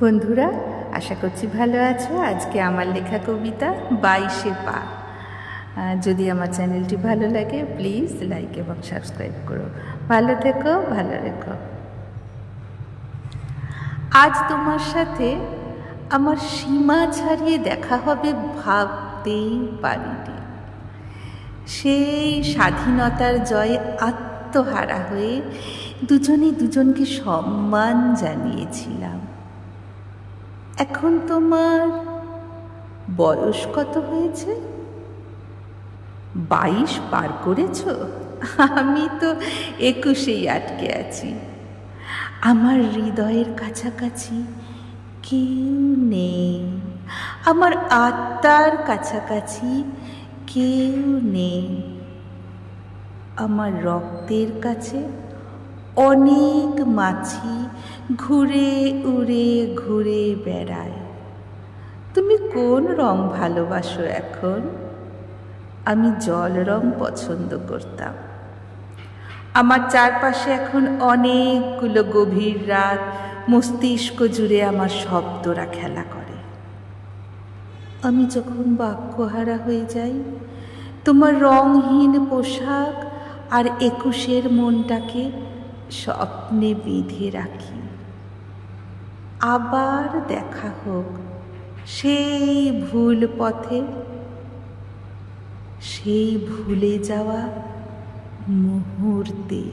বন্ধুরা, আশা করছি ভালো আছো। আজকে আমার লেখা কবিতা বাইশে পা। যদি আমার চ্যানেলটি ভালো লাগে, প্লিজ লাইক এবং সাবস্ক্রাইব করো। ভালো থেকো, ভালো রেখো। আজ তোমার সাথে আমার সীমা ছাড়িয়ে দেখা হবে ভাবতেই পারিনি। সেই স্বাধীনতার জয়ে আত্মহারা হয়ে দুজনে দুজনকে সম্মান জানিয়েছিলাম। এখন তোমার বয়স কত হয়েছে? বাইশ পার করেছ? আমি তো একুশেই আটকে আছি। আমার হৃদয়ের কাছাকাছি কেউ নেই। আমার আত্মার কাছাকাছি কেউ নেই। আমার রক্তের কাছে অনেক মাছি ঘুরে উড়ে ঘুরে বেড়ায়। তুমি কোন রং ভালোবাসো এখন? আমি জল রং পছন্দ করতাম। আমার চারপাশে এখন অনেকগুলো গভীর রাত, মস্তিষ্ক জুড়ে আমার শব্দরা খেলা করে। আমি যখন বাক্যহারা হয়ে যাই, তোমার রংহীন পোশাক আর একুশের মনটাকে স্বপ্নে বেঁধে রাখি। আবার দেখা হোক সেই ভুল পথে। সেই ভুলে যাওয়া মুহূর্তে।